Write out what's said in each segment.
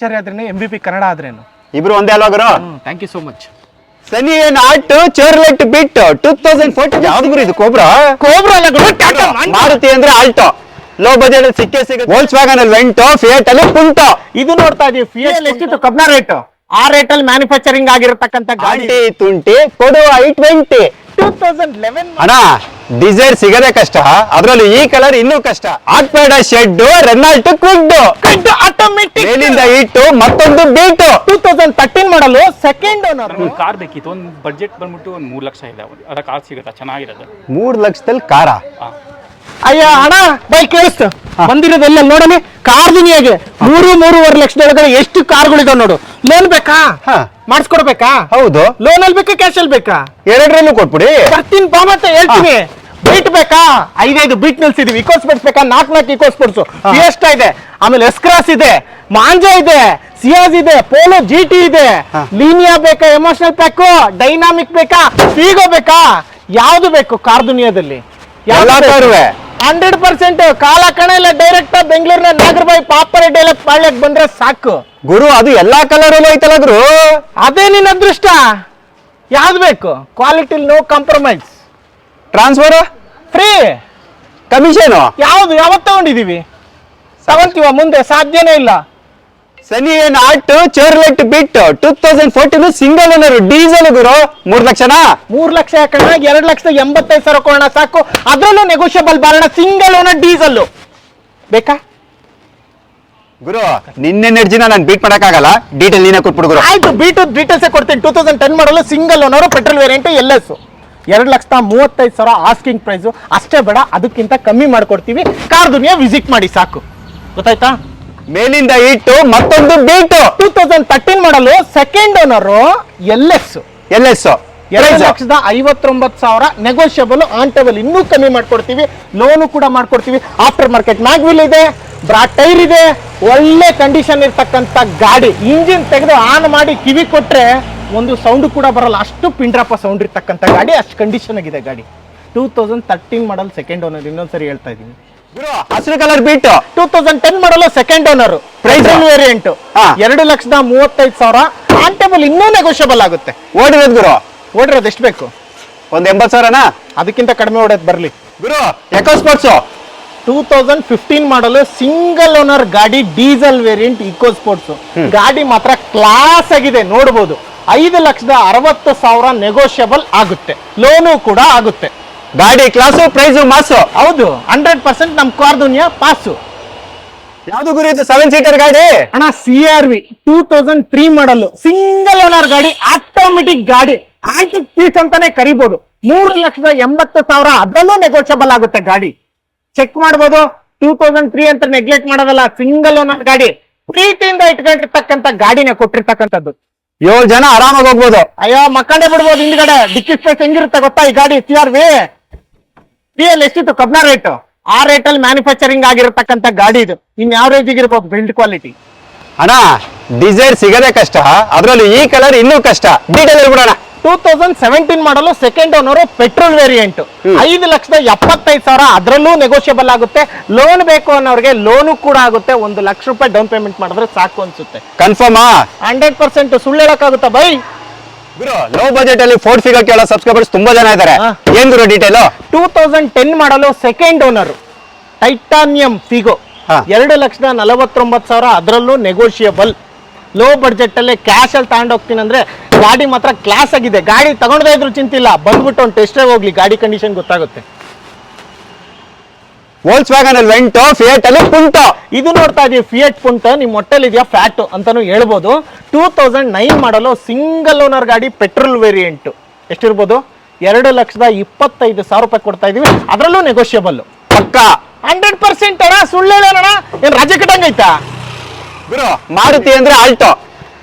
Picture ಆದ್ರೇನು M B P Kannada ಆದ್ರೇನು? ಇಬ್ರು ಒಂದೇ ಅಲ್ವಾ ಗುರು? ಥ್ಯಾಂಕ್ ಯು ಸೋ ಮಚ್ ಸನಿ ಏನ್ ಆಟ್ Chevrolet Beat two thousand fourteen ಯಾವ್ದು ಗುರು ಇದು ಕೋಬ್ರಾ? ಕೋಬ್ರಾ ಅಲ್ಲ ಗುರು, ಟಾಟಾ ಮಾರುತಿ ಅಂದ್ರೆ ಆಲ್ಟೋ. ಲೋ ಬಜೆಟ್ ಅಲ್ಲಿ ಸಿಕ್ಕೇ ಸಿಗುತ್ತೆ. ವೋಲ್ಸ್ ವ್ಯಾಗನ್ ಅಲ್ಲಿ ವೆಂಟೋ ಫಿಯಟ್ ಅಲ್ಲಿ ಪುಂಟೋ ಇದು ನೋಡ್ತಾ ಇದೀವಿ. ಫಿಯಲ್ ಎಷ್ಟಿತ್ತು? ಕಬ್ನ ರೇಟ್ ಆ ರೇಟ್ ಅಲ್ಲಿ ಮ್ಯಾನುಫ್ಯಾಕ್ಚರಿಂಗ್ ಆಗಿರತಕ್ಕಂತ ಗಾಡಿ. ತುಂಟಿ ಕೊಡುವ i twenty two thousand eleven ಅಣ್ಣ ಡಿಸೈರ್ ಸಿಗದೆ ಕಷ್ಟ. ಅದ್ರಲ್ಲಿ ಈ ಕಲರ್ ಇನ್ನೂ ಕಷ್ಟ. ಆಕ್ಪೇಡ ಶೆಡ್ ರೆನಾಲ್ಟ್ ಕ್ವಿಡ್ ಆಟೋಮೆಟಿಕ್ ಮೇಲಿಂದ ಇಟ್ಟು ಮತ್ತೊಂದು Beat. Two thousand thirteen model second owner ಒಂದು ಕಾರ್ ಬೇಕಿತ್ತು. ಒಂದು ಬಜೆಟ್ ಬಂದ್ಬಿಟ್ಟು ಒಂದು ಮೂರು ಲಕ್ಷ ಇದೆ. ಅದ ಕಾರ್ ಸಿಗುತ್ತಾ? ಚೆನ್ನಾಗಿರೋದು. ಮೂರ್ ಲಕ್ಷದಲ್ಲಿ ಕಾರ ಅಯ್ಯ ಅಣ್ಣ ಬೈ ಕೇಳಿಸ್ತು. ಬಂದಿರೋದೆಲ್ಲ ನೋಡಲಿ? ಕಾರ್ ದುನಿಯಾಗೆ ಮೂರು ಮೂರುವರೆ ಲಕ್ಷದೊಳಗಡೆ ಎಷ್ಟು ಕಾರ್ಗಳಿದಾವ್ ನೋಡು. ಲೋನ್ ಬೇಕಾ. ಮಾಡಿಸ್ಕೊಡ್ಬೇಕಾ? ಹೌದು. ಲೋನ್ ಅಲ್ಲಿ ಬೇಕಾ ಕ್ಯಾಶ್ ಅಲ್ಲಿ ಬೇಕಾ? ಎರಡರಲ್ಲೂ ಕೊಟ್ಬಿಡಿ. ಬರ್ತೀನಿ ಬಾ ಮತ್ತೆ ಹೇಳ್ತೀನಿ. ಬೀಟ್ ಬೇಕಾ? ಐದೈದು ಬೀಟ್ ನಿಲ್ಸಿದೀವಿ. ಇಕೋಸ್ ಬಿಡ್ಸ್ಬೇಕಾ ಬೇಕಾ? ನಾಲ್ಕು ನಾಲ್ಕು ಇಕೋಸ್ ಸ್ಪೋರ್ಟ್ಸ್ ಎಷ್ಟ ಇದೆ. ಆಮೇಲೆ ಎಸ್ಕ್ರಾಸ್ ಇದೆ. ಮಾಂಜಾ ಇದೆ. ಸಿಯಾಜ್ ಇದೆ. ಪೋಲೋ ಜಿ ಟಿ ಇದೆ. ಲೀನಿಯಾ ಬೇಕಾ? ಎಮೋಷನಲ್ ಪ್ಯಾಕ್ ಡೈನಾಮಿಕ್ ಬೇಕಾ? ಫೀಗೋ ಬೇಕಾ? ಯಾವ್ದು ಬೇಕು ಕಾರ್ ದುನಿಯಾದಲ್ಲಿ? ಎಲ್ಲಾ. ಹಂಡ್ರೆಡ್ ಪರ್ಸೆಂಟ್ ಕಾಲ ಕಣ ಇಲ್ಲ. ಡೈರೆಕ್ಟ್ ಬೆಂಗಳೂರಿನ ನಾಗರಬಾಯಿ ಪಾಪರೆಡ್ಡಿ ಡೈಲೆಕ್ಟ್ ಪಾಳ್ಯಕ್ ಬಂದ್ರೆ ಸಾಕು. ಗುರು ಅದು ಎಲ್ಲಾ ಕಲರ್ ಐತಲ್ಲ ಗುರು? ಅದೇ ನಿನ್ನ ಅದೃಷ್ಟ. ಯಾವ್ದು ಬೇಕು? Quality no compromise transfer free commission ಯಾವ್ದು? ಯಾವತ್ತು ತಗೊಂಡಿದೀವಿ ತಗೊಂತೀವ ಮುಂದೆ? ಸಾಧ್ಯನೇ ಇಲ್ಲ. ಸನಿ ಏನ್ ಆಟ್ Chevrolet Beat two thousand fourteen single owner diesel ಗುರು ಮೂರ್ ಲಕ್ಷನಾ? ಮೂರ್ ಲಕ್ಷ ಕಣ ಎರಡ್ ಲಕ್ಷದ ಎಂಬತ್ತೈದು ಸಾವಿರ ಕೊಡೋಣ ಸಾಕು. ಅದ್ರಲ್ಲೂ ನೆಗೋಷಿಯಬಲ್ ಬಾರಣ ಸಿಂಗಲ್ ಓನರ್ ಡೀಸೆಲ್ ಬೇಕಾ? ಗುರು ನಿನ್ನೆ ಎನರ್ಜಿನ ನಾನು ಬೀಟ್ ಮಾಡಕ್ಕಾಗಲ್ಲ. ಡೀಟೇಲ್ ನೀನೇ ಕೊಟ್ಬಿಡು ಗುರು. ಆಯ್ತು ಬೀಟು ಡೀಟೇಲ್ಸ್ ಕೊಡ್ತೀನಿ. Two thousand ten model single owner petrol variant L S ಎರಡು ಲಕ್ಷದ ಮೂವತ್ತೈದು ಸಾವಿರ ಆಸ್ಕಿಂಗ್ ಪ್ರೈಸು ಅಷ್ಟೇ ಬೇಡ ಅದಕ್ಕಿಂತ ಕಮ್ಮಿ ಮಾಡಿಕೊಡ್ತೀವಿ. ಕಾರ್ ದುನಿಯಾ ವಿಸಿಟ್ ಮಾಡಿ ಸಾಕು. ಗೊತ್ತಾಯ್ತಾ? ಮೇಲಿಂದ ಇಟ್ಟು ಮತ್ತೊಂದು Beat. Two thousand thirteen model second owner L S L S ಎರಡು ಲಕ್ಷದ ಐವತ್ತೊಂಬತ್ತು ಸಾವಿರ. ನೆಗೋಷಿಯಬಲ್ ಆನ್ ಟೇಬಲ್ ಇನ್ನೂ ಕಮ್ಮಿ ಮಾಡ್ಕೊಡ್ತೀವಿ. ಲೋನು ಕೂಡ ಮಾಡ್ಕೊಡ್ತೀವಿ. ಆಫ್ಟರ್ ಮಾರ್ಕೆಟ್ ಮ್ಯಾಗ್ವಿಲ್ ಇದೆ. ಬ್ರಾಡ್ ಟೈರ್ ಇದೆ. ಒಳ್ಳೆ ಕಂಡೀಷನ್ ಇರ್ತಕ್ಕಂಥ ಗಾಡಿ. ಇಂಜಿನ್ ತೆಗೆದು ಆನ್ ಮಾಡಿ ಕಿವಿ ಕೊಟ್ರೆ ಒಂದು ಸೌಂಡ್ ಕೂಡ ಬರಲ್ಲ. ಅಷ್ಟು ಪಿಂಡ್ರಪ್ಪ ಸೌಂಡ್ ಇರ್ತಕ್ಕಂಥ ಗಾಡಿ. ಅಷ್ಟು ಕಂಡೀಷನ್ ಆಗಿದೆ ಗಾಡಿ. Two thousand thirteen model second owner ಇನ್ನೊಂದ್ಸರಿ ಹೇಳ್ತಾ ಇದ್ದೀನಿ. ಹಸಿರು colour Beat. Two thousand ten model second owner? Price variant. ಎರಡು ಲಕ್ಷದ ಮೂವತ್ತೈದು ಸಾವಿರ. ಆನ್ ಟೇಬಲ್ ಇನ್ನೂ ನೆಗೋಷಿಯಬಲ್ ಆಗುತ್ತೆ. ಓಡಿರೋದು ಗುರು. ಓಡಿರೋದು ಎಷ್ಟು ಬೇಕು? ಒಂದ್ ಎಂಬತ್ ಸಾವಿರನಾ? ಅದಕ್ಕಿಂತ ಕಡಿಮೆ ಓಡೋದು ಬರಲಿ. ಗುರು Eco Sports two thousand fifteen model single owner ಗಾಡಿ ಡೀಸೆಲ್ ವೇರಿಯಂಟ್ ಇಕೋ ಸ್ಪೋರ್ಟ್ಸ್ ಗಾಡಿ ಮಾತ್ರ ಕ್ಲಾಸ್ ಆಗಿದೆ ನೋಡಬಹುದು ಐದು ಲಕ್ಷದ ಅರವತ್ತು ಸಾವಿರ ನೆಗೋಷಿಯಬಲ್ ಆಗುತ್ತೆ. ಲೋನು ಕೂಡ ಆಗುತ್ತೆ. ಗಾಡಿ ಕ್ಲಾಸು ಪ್ರೈಸು ಮಾಸು ಹೌದು ಹಂಡ್ರೆಡ್ ಪರ್ಸೆಂಟ್ ನಮ್ಮ ಕಾರ್ ದುನಿಯಾ ಪಾಸು ಯಾವ್ದು ಗುರು ಇದು? ಸೆವೆನ್ ಸೀಟರ್ ಗಾಡಿ? ಅಣ್ಣ C R V two thousand three model single owner ಗಾಡಿ ಆಟೋಮೆಟಿಕ್ ಗಾಡಿ. ಆಂಟಿಕ್ ಪೀಸ್ ಅಂತಾನೆ ಕರಿಬಹುದು ಮೂರು ಲಕ್ಷದ ಎಂಬತ್ತು ಸಾವಿರ ಅದರಲ್ಲೂ ನೆಗೋಷಿಯಬಲ್ ಆಗುತ್ತೆ ಗಾಡಿ. ಚೆಕ್ ಮಾಡ್ಬೋದು. ಟೂ ತೌಸಂಡ್ ತ್ರೀ ಅಂತ ನೆಗ್ಲೆಕ್ಟ್ ಮಾಡೋದಲ್ಲ ಸಿಂಗಲ್ ಓನರ್ ಗಾಡಿ. ಪ್ರೀತಿಯಿಂದ ಇಟ್ಕೊಂಡಿರ್ತಕ್ಕಂತ ಗಾಡಿನೇ ಕೊಟ್ಟಿರ್ತಕ್ಕಂಥದ್ದು. ಏಳು ಜನ ಆರಾಮಾಗಿ ಹೋಗ್ಬೋದು. ಅಯ್ಯೋ ಮಕ್ಕಳೇ ಬಿಡ್ಬೋದು ಹಿಂದ್ಗಡೆ. ಡಿಕ್ಕಿ ಸ್ಪೇಸ್ ಹೆಂಗಿರುತ್ತೆ ಗೊತ್ತಾ ಈ ಗಾಡಿ C R V C L ಎಷ್ಟಿತ್ತು? ಕಬ್ನ ರೇಟ್ ಆ ರೇಟ್ ಅಲ್ಲಿ ಮ್ಯಾನುಫ್ಯಾಕ್ಚರಿಂಗ್ ಆಗಿರತಕ್ಕಂತ ಗಾಡಿ ಇದು. ಇನ್ ಯಾವ ರೇಂಜಿಗೆ ಇರ್ಬೋದು ಬಿಲ್ಡ್ ಕ್ವಾಲಿಟಿ ಅಣ್ಣ ಡಿಸೈರ್ ಸಿಗದೆ ಕಷ್ಟ. ಅದ್ರಲ್ಲಿ ಈ ಕಲರ್ ಇನ್ನೂ ಕಷ್ಟ. Detail ಹೇಳ್ಬಿಡೋಣ. Two thousand seventeen model second owner petrol variant ಐದು ಲಕ್ಷದ ಎಪ್ಪತ್ತೈದು ಸಾವಿರ ಅದರಲ್ಲೂ ನೆಗೋಷಿಯಬಲ್ ಆಗುತ್ತೆ. ಲೋನ್ ಬೇಕು ಅನ್ನೋರಿಗೆ ಲೋನು ಕೂಡ ಆಗುತ್ತೆ. ಒಂದು ಲಕ್ಷ ರೂಪಾಯಿ ಡೌನ್ ಪೇಮೆಂಟ್ ಮಾಡಿದ್ರೆ ಸಾಕು ಅನ್ಸುತ್ತೆ. ಕನ್ಫರ್ಮಾ ಹಂಡ್ರೆಡ್ ಪರ್ಸೆಂಟ್ ಸುಳ್ಳು ಹೇಳಕ್ಕಾಗುತ್ತಾ ಬೈ? ಗುರು ಲೋ ಬಜೆಟ್ ಅಲ್ಲಿ ಫೋರ್ಟ್ ಫಿಗರ್ ಕೇಳೋ ಸಬ್ಸ್ಕ್ರೈಬರ್ಸ್ ತುಂಬಾ ಜನ ಇದ್ದಾರೆ. ಹಾ. ಏನ್ ಗುರು detail two thousand ten model second owner Titanium Figo ಹಾ. ಎರಡು ಲಕ್ಷದ ನಲವತ್ತೊಂಬತ್ತು ಸಾವಿರ ಅದರಲ್ಲೂ ನೆಗೋಷಿಯಬಲ್ ಲೋ ಬಡ್ಜೆಟ್ ಅಲ್ಲಿ ಕ್ಯಾಶ್ ಅಲ್ಲಿ ತಗೊಂಡು ಹೋಗ್ತೀನಿ ಅಂದ್ರೆ ಗಾಡಿ ಮಾತ್ರ ಕ್ಲಾಸ್ ಆಗಿದೆ. ಗಾಡಿ ತಗೊಂಡದೇ ಇದ್ರು ಚಿಂತಿಲ್ಲ. ಬಂದ್ಬಿಟ್ಟು ಒಂದು ಟೆಸ್ಟ್ ಹೋಗ್ಲಿ. ಗಾಡಿ ಕಂಡೀಷನ್ ಗೊತ್ತಾಗುತ್ತೆ. ವೋಲ್ಸ್ ವ್ಯಾಗನ್ ಅಲ್ಲಿ ವೆಂಟೋ ಫಿಯೇಟ್ ಅಲ್ಲಿ ಪುಂಟೋ ಇದು ನೋಡ್ತಾ ಇದೀವಿ. ಫಿಯೇಟ್ ಪುಂಟ ನಿಮ್ಮ ಹೊಟ್ಟೆಲ್ ಇದೆಯಾ ಫ್ಯಾಟ್ ಅಂತಾನು ಹೇಳ್ಬೋದು. Two thousand nine model single owner ಗಾಡಿ ಪೆಟ್ರೋಲ್ ವೇರಿಯಂಟ್ ಎಷ್ಟಿರ್ಬೋದು? ಎರಡು ಲಕ್ಷದ ಇಪ್ಪತ್ತೈದು ಸಾವಿರ ರೂಪಾಯಿ ಕೊಡ್ತಾ ಇದೀವಿ. ಅದರಲ್ಲೂ ನೆಗೋಷಿಯಬಲ್ ಪಕ್ಕ. ಹಂಡ್ರೆಡ್ ಪರ್ಸೆಂಟ್ ಅಣ್ಣ ಸುಳ್ಳು ಹೇಳೋಣ ಏನ್ ರಜೆ ಕಟ್ಟಂಗೈತಾ ಗುರು ಮಾರುತಿ ಅಂದ್ರೆ ಆಲ್ಟೋ.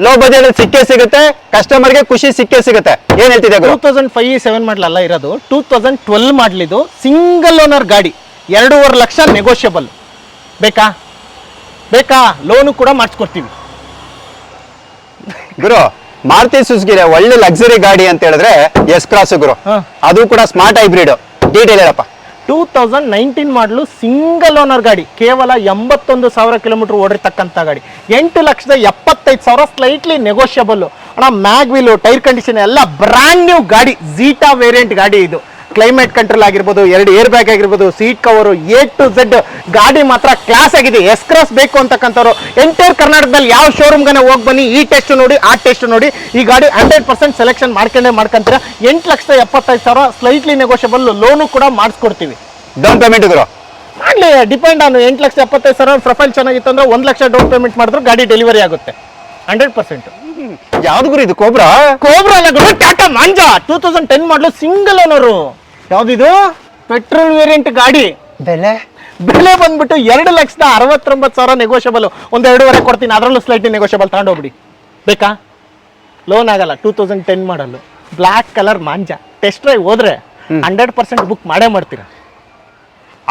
ಲೋ ಬಜೆಟ್ ಅಲ್ಲಿ ಸಿಕ್ಕೇ ಸಿಗುತ್ತೆ. ಕಸ್ಟಮರ್ಗೆ ಖುಷಿ ಸಿಕ್ಕೇ ಸಿಗುತ್ತೆ. ಏನ್ ಹೇಳ್ತಿದೆ ಟೂ ತೌಸಂಡ್ ಫೈವ್ ಸೆವೆನ್ ಮಾಡಲಲ್ಲ ಇರೋದು. ಟೂ ತೌಸಂಡ್ ಟ್ವೆಲ್ ಮಾಡಲಿದ್ದು ಸಿಂಗಲ್ ಓನರ್ ಗಾಡಿ. ಎರಡೂವರೆ ಲಕ್ಷ ನೆಗೋಷಿಯಬಲ್ ಬೇಕಾ? ಬೇಕಾ? ಲೋನು ಕೂಡ ಮಾಡಿಸ್ಕೊಡ್ತೀವಿ. ಗುರು ಮಾರುತಿ ಸುಜುಕಿಗೆ ಒಳ್ಳೆ ಲಕ್ಸುರಿ ಗಾಡಿ ಅಂತ ಹೇಳಿದ್ರೆ ಎಸ್ ಕ್ರಾಸ್ ಗುರು. ಅದು ಕೂಡ ಸ್ಮಾರ್ಟ್ ಹೈಬ್ರಿಡ್ ಡೀಟೇಲ್ ಹೇಳಪ್ಪ. Two thousand nineteen model single owner ಗಾಡಿ ಕೇವಲ ಎಂಬತ್ತೊಂದು ಸಾವಿರ ಕಿಲೋಮೀಟರ್ ಓಡಿರ್ತಕ್ಕಂಥ ಗಾಡಿ. ಎಂಟು ಲಕ್ಷದ ಎಪ್ಪತ್ತೈದು ಸಾವಿರ ಸ್ಲೈಟ್ಲಿ ನೆಗೋಷಿಯಬಲ್ ಅಣ್ಣ ಮ್ಯಾಗ್ವಿಲು ಟೈರ್ ಕಂಡೀಷನ್ ಎಲ್ಲ ಬ್ರ್ಯಾಂಡ್ ನ್ಯೂ ಗಾಡಿ ಝೀಟಾ ವೇರಿಯಂಟ್ ಗಾಡಿ ಇದು. ಕ್ಲೈಮೇಟ್ ಕಂಟ್ರೋಲ್ ಆಗಿರ್ಬೋದು ಎರಡು ಏರ್ ಬ್ಯಾಗ್ ಆಗಿರ್ಬೋದು seat cover A to Z ಗಾಡಿ ಮಾತ್ರ ಕ್ಲಾಸ್ ಆಗಿದೆ. ಎಸ್ ಕ್ರಾಸ್ ಬೇಕು ಅಂತಕ್ಕಂಥವ್ರು ಎಂಟೈರ್ ಕರ್ನಾಟಕದಲ್ಲಿ ಯಾವ ಶೋರೂಮ್ಗೆ ಹೋಗಿ ಬನ್ನಿ ಈ ಟೆಸ್ಟ್ ನೋಡಿ ಆ ಟೆಸ್ಟ್ ನೋಡಿ ಈ ಗಾಡಿ ಹಂಡ್ರೆಡ್ ಪರ್ಸೆಂಟ್ ಸೆಲೆಕ್ಷನ್ ಮಾಡ್ಕೊಂಡೇ ಮಾಡ್ಕೊಂತೀರ. ಎಂಟು ಲಕ್ಷದ ಎಪ್ಪತ್ತೈದು ಸಾವಿರ ಸ್ಲೈಟ್ಲಿ ನೆಗೋಷಿಯಬಲ್ ಲೋನು ಕೂಡ ಮಾಡಿಸ್ಕೊಡ್ತೀವಿ. ಡೌನ್ ಪೇಮೆಂಟ್ ಇದ್ರು? ಮಾಡಲಿ ಡಿಪೆಂಡ್ ಆನ್ ಎಂಟು ಲಕ್ಷ ಎಪ್ಪತ್ತೈದು ಸಾವಿರ ಪ್ರೊಫೈಲ್ ಚೆನ್ನಾಗಿತ್ತು ಅಂದ್ರೆ ಒಂದು ಲಕ್ಷ ಡೌನ್ ಪೇಮೆಂಟ್ ಮಾಡಿದ್ರು ಗಾಡಿ ಡೆಲಿವರಿ ಆಗುತ್ತೆ. ಹಂಡ್ರೆಡ್ ಪರ್ಸೆಂಟ್ ಯಾವ್ದು ಗುರು ಇದು cobra cobra Tata Manza two thousand ten model single owner ಯಾವ್ದಿದು? Petrol variant ಗಾಡಿ. ಬೆಲೆ? ಬೆಲೆ ಬಂದ್ಬಿಟ್ಟು ಎರಡು ಲಕ್ಷದ ಅರವತ್ತೊಂಬತ್ತು ಸಾವಿರ ನೆಗೋಷಿಯಬಲ್ ಒಂದ್ ಎರಡೂವರೆ ಕೊಡ್ತೀನಿ ಅದರಲ್ಲೂ ಸ್ಲೈಟ್ಲಿ ನೆಗೋಷಿಯಬಲ್ ತಗೊಂಡೋಗ್ಬಿಡಿ ಬೇಕಾ? ಲೋನ್ ಆಗಲ್ಲ ಟೂ ತೌಸಂಡ್ ಟೆನ್ ಮಾಡಲು. ಬ್ಲ್ಯಾಕ್ ಕಲರ್ ಮಾಂಜ ಟೆಸ್ಟ್ ಡ್ರೈವ್ ಹೋದ್ರೆ ಹಂಡ್ರೆಡ್ ಪರ್ಸೆಂಟ್ ಬುಕ್ ಮಾಡೇ ಮಾಡ್ತೀರಾ.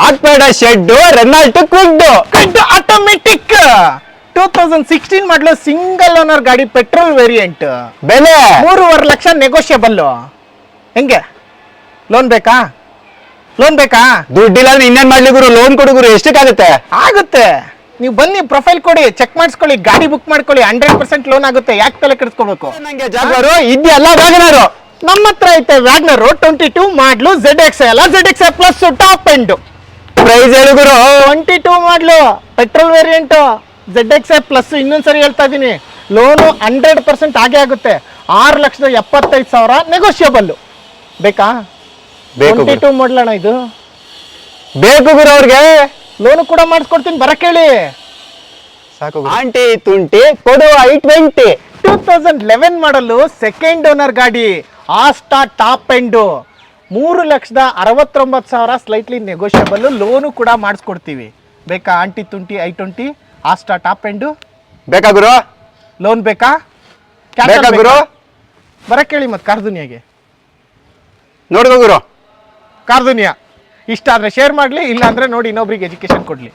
ಆಟ್ಪೇಡ shed Renault Kwid automatic two thousand sixteen ಮಾಡಲು ಸಿಂಗಲ್ ಓನರ್ ಗಾಡಿ ಪೆಟ್ರೋಲ್ ವೇರಿಯಂಟ್ ಬೆಲೆ? ಮೂರುವರೆ ಲಕ್ಷ ನೆಗೋಷಿಯಬಲ್ ಹೆಂಗೆ? ಲೋನ್ ಬೇಕಾ? ಲೋನ್ ಬೇಕಾ? ದುಡ್ಡಿಲ್ಲ ಅಂದ್ರೆ ಇನ್ನೇನ್ ಮಾಡ್ಲಿ ಗುರು? ಲೋನ್ ಕೊಡು ಗುರು. ಎಷ್ಟಕ್ಕಾಗುತ್ತೆ? ಆಗುತ್ತೆ. ನೀವು ಬನ್ನಿ ಪ್ರೊಫೈಲ್ ಕೊಡಿ ಚೆಕ್ ಮಾಡಿಸ್ಕೊಳ್ಳಿ ಗಾಡಿ ಬುಕ್ ಮಾಡ್ಕೊಳ್ಳಿ ಹಂಡ್ರೆಡ್ ಪರ್ಸೆಂಟ್ ಲೋನ್ ಆಗುತ್ತೆ. ಯಾಕೆ ತಲೆ ಕೆಡಿಸ್ಕೋಬೇಕು? ನಂಗೆ ಇದೆಲ್ಲ ವ್ಯಾಗನರು. ನಮ್ಮ ಹತ್ರ ಐತೆ Wagon R. Twenty two model Z X ಎಲ್ಲ Z X plus top end price ಹೇಳು ಗುರು. Twenty two model petrol variant Z X plus ಇನ್ನೊಂದ್ಸರಿ ಹೇಳ್ತಾ ಇದ್ದೀನಿ ಲೋನು ಹಂಡ್ರೆಡ್ ಪರ್ಸೆಂಟ್ ಆಗೇ ಆಗುತ್ತೆ. ಆರು ಲಕ್ಷದ ಎಪ್ಪತ್ತೈದು ಸಾವಿರ ನೆಗೋಷಿಯಬಲ್ ಬೇಕಾ? ಬೇಕು ಟ್ವೆಂಟಿ. ಟೂ ಮಾಡ್ಲಣ್ಣ ಇದು. ಬೇಕು ಗುರು ಅವ್ರಿಗೆ? ಲೋನು ಕೂಡ ಮಾಡಿಸ್ಕೊಡ್ತೀನಿ ಬರಕೇಳಿ ಸಾಕು ಆಂಟಿ ತುಂಟಿ ಕೊಡು i twenty two thousand eleven ಮಾಡಲು ಸೆಕೆಂಡ್ ಓನರ್ ಗಾಡಿ ಆಸ್ಟಾ ಟಾಪ್ ಎಂಡು ಮೂರು ಲಕ್ಷದ ಅರವತ್ತೊಂಬತ್ತು ಸಾವಿರ ಸ್ಲೈಟ್ಲಿ ನೆಗೋಷಿಯಬಲ್ ಲೋನು ಕೂಡ ಮಾಡಿಸ್ಕೊಡ್ತೀವಿ. ಬೇಕಾ ಆಂಟಿ ತುಂಟಿ I twenty Asta top end ಬೇಕಾ ಗುರು? ಲೋನ್ ಬೇಕಾ? Cash ಬೇಕಾ ಅಲ್ಲಿ ಗುರು? ಬರಕ್ ಕೇಳಿ ಮತ್ತೆ ಕಾರ್ದುನಿಯಾಗೆ ನೋಡ್ಕೋ ಗುರು. ಕಾರ್ದುನಿಯಾ. ಇಷ್ಟ ಆದರೆ ಶೇರ್ ಮಾಡಲಿ ಇಲ್ಲಾಂದರೆ ನೋಡಿ ಇನ್ನೊಬ್ರಿಗೆ ಎಜುಕೇಷನ್ ಕೊಡಲಿ.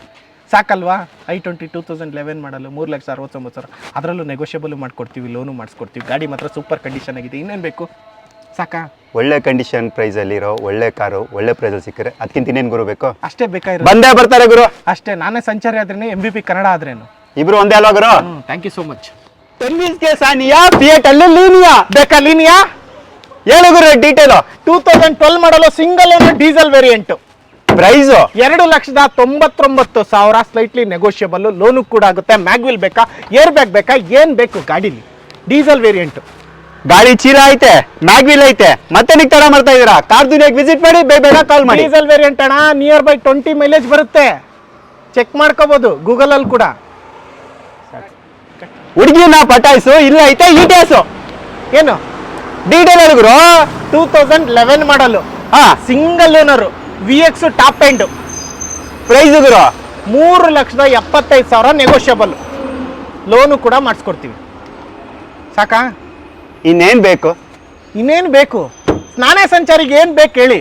ಸಾಕಲ್ವಾ? I twenty two thousand eleven model ಮೂರು ಲಕ್ಷ ಅರವತ್ತೊಂಬತ್ತು ಸಾವಿರ. ಅದರಲ್ಲೂ ನೆಗೋಷಿಯಬಲ್ ಮಾಡ್ಕೊಡ್ತೀವಿ ಲೋನು ಮಾಡಿಸ್ಕೊಡ್ತೀವಿ. ಗಾಡಿ ಮಾತ್ರ ಸೂಪರ್ ಕಂಡೀಷನ್ ಆಗಿದೆ. ಇನ್ನೇನು ಬೇಕು? ಸಾಕಾ? ಒಳ್ಳೆ ಕಂಡೀಷನ್ ಪ್ರೈಸ್ ಇರೋ ಒಳ್ಳೆ ಕಾರು ಒಳ್ಳೆ ಪ್ರೈಸ್ ಅಲ್ಲಿ ಸಿಕ್ಕರೆ ಅದಕ್ಕಿಂತ ಇನ್ನೇನು ಗುರು ಬೇಕು? ಅಷ್ಟೇ ಬೇಕಾಗಿರೋ ಬಂದೇ ಬರ್ತಾರೆ ಗುರು. ಅಷ್ಟೇ ನಾನೇ ಸಂಚಾರಿ ಆದ್ರೇನೆ ಎಂ ಬಿ ಪಿ ಕನ್ನಡ ಆದ್ರೇನು? ಇಬ್ರು ಒಂದೇ ಅಲ್ವಾ ಗುರು? Thank you so much ten ಸಾನಿಯಾ ಅಲ್ಲಿ ಲೀನಿಯಾ. ಬೇಕಾ ಲೀನಿಯಾ? ಹೇಳು ಗುರು detail two thousand twelve model single owner diesel variant price ಎರಡು ಲಕ್ಷದ ತೊಂಬತ್ತೊಂಬತ್ತು ಸಾವಿರ ಸ್ಲೈಟ್ಲಿ ನೆಗೋಷಿಯಬಲ್ ಲೋನು ಕೂಡ ಆಗುತ್ತೆ. ಮ್ಯಾಗ್ವಿಲ್ ಬೇಕಾ? ಏರ್ ಬ್ಯಾಗ್ ಬೇಕಾ? ಏನ್ ಬೇಕು? ಗಾಡಿಲಿ. ಡೀಸೆಲ್ ವೇರಿಯಂಟ್ ಗಾಡಿ ಚೀಲ ಐತೆ ಮ್ಯಾಗ್ವಿಲ್ ಐತೆ. ಮತ್ತೆ ನೀವು ತಡ ಮಾಡ್ತಾ ಇದೀರಾ ಕಾರ್ ದುನಿಯಾಗಿ ವಿಸಿಟ್ ಮಾಡಿ ಬೇಗ ಬೇಗ ಕಾಲ್ ಮಾಡಿ. ಡೀಸೆಲ್ ವೇರಿಯಂಟ್ ಅಣ್ಣ ನಿಯರ್ ಬೈ ಟ್ವೆಂಟಿ ಮೈಲೇಜ್ ಬರುತ್ತೆ. ಚೆಕ್ ಮಾಡ್ಕೋಬಹುದು ಗೂಗಲ್ ಅಲ್ಲಿ ಕೂಡ. ಹುಡುಗಿನ ಪಟಾಯಿಸು ಇಲ್ಲ ಐತೆ ಇಟಿಎಸ್ ಏನು? ಡೀಟೇಲ್ ಗುರು ಟೂ ತೌಸಂಡ್ ಲೆವೆನ್ ಮಾಡಲು ಹಾ. Single owner V X top end price ಗುರು ಮೂರು ಲಕ್ಷದ ಎಪ್ಪತ್ತೈದು ಸಾವಿರ ನೆಗೋಷಿಯಬಲ್ ಲೋನು ಕೂಡ ಮಾಡಿಸ್ಕೊಡ್ತೀವಿ. ಸಾಕಾ? ಇನ್ನೇನ್ ಬೇಕು? ಇನ್ನೇನು ಬೇಕು? ನಾನೇ ಸಂಚಾರಿಗೆ ಏನು ಬೇಕು ಹೇಳಿ?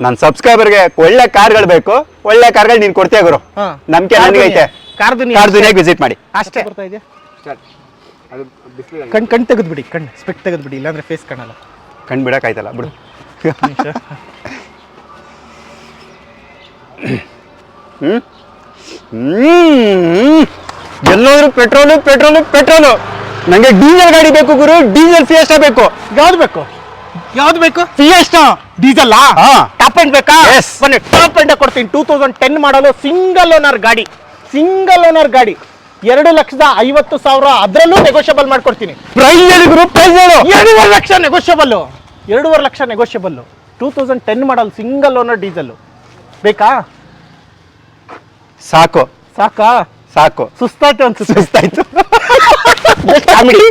ನನ್ನ ಸಬ್ಸ್ಕ್ರೈಬರ್ಗೆ ಒಳ್ಳೆ ಕಾರ್ಗಳು ಬೇಕು. ಒಳ್ಳೆ ಕಾರ್ಗಳು ನೀನ್ ಕೊಡ್ತೀಯ ಗುರು. ಹಾ. ನಮ್ಗೆ ಕಾರ್ ನನಗೈತೆ. ದುನಿಯಾ. ಕಾರ್ ದುನಿಯಾ ಕಾರ್ ಅಷ್ಟೇ. ದುನಿಯಾಗಿ ವಿಸಿಟ್ ಮಾಡಿ. ಅಷ್ಟೇ. ಬರ್ತಾ ಇದೆಯಾ? ಕಣ್ ಬಿಡಿ ತೆಗೆದ್ಬಿಡಿ ಕಣ್ ಸ್ಪೆಕ್ಟ್ ತೆಗೆದ್ಬಿಡಿ ಇಲ್ಲಾಂದ್ರೆ ಫೇಸ್ ಕಾಣಲ್ಲ. ಕಣ್ಣು ಬಿಡೋಕ್ಕಾಯ್ತಲ್ಲ ಬಿಡು. ಹ್ಮ್? ಹ್ಮ್? ಎಲ್ಲೋದ್ರು ಪೆಟ್ರೋಲು ಪೆಟ್ರೋಲು ಪೆಟ್ರೋಲು. ನಂಗೆ ಡೀಸೆಲ್ ಗಾಡಿ ಬೇಕು ಗುರು ಡೀಸೆಲ್ ಫಿಯೆಸ್ಟಾ ಬೇಕು. ಯಾವ್ದು ಬೇಕು? ಯಾವ್ದು ಬೇಕು? ಫಿಯೆಸ್ಟಾ ಡೀಸೆಲ್ ಹಾ. ಟಾಪ್ ಅಂಡ್ ಬೇಕಾ. ಬನ್ನಿ ಟಾಪ್ ಅಂಡ್ ಕೊಡ್ತೀನಿ. Two thousand ten model single owner ಗಾಡಿ. ಸಿಂಗಲ್ ಓನರ್ ಗಾಡಿ. ಎರಡು ಲಕ್ಷದ ಐವತ್ತು ಸಾವಿರ ಅದರಲ್ಲೂ ನೆಗೋಷಿಯಬಲ್ ಮಾಡ್ಕೊಡ್ತೀನಿ. ಪ್ರೈಸ್ ಹೇಳಿ ಗುರು ಪ್ರೈಸ್ ಹೇಳು. ಎರಡೂವರೆ ಲಕ್ಷ ನೆಗೋಷಿಯಬಲ್ಲು ಎರಡೂವರೆ lakh negotiable two thousand ten model single owner diesel ಬೇಕಾ? ಸಾಕು. ಸಾಕಾ? ಸಾಕು. ಸುಸ್ತಾಯ್ತು ಅಂತ ಸುಸ್ತಾಯ್ತು. ಕಾಮಿಡಿ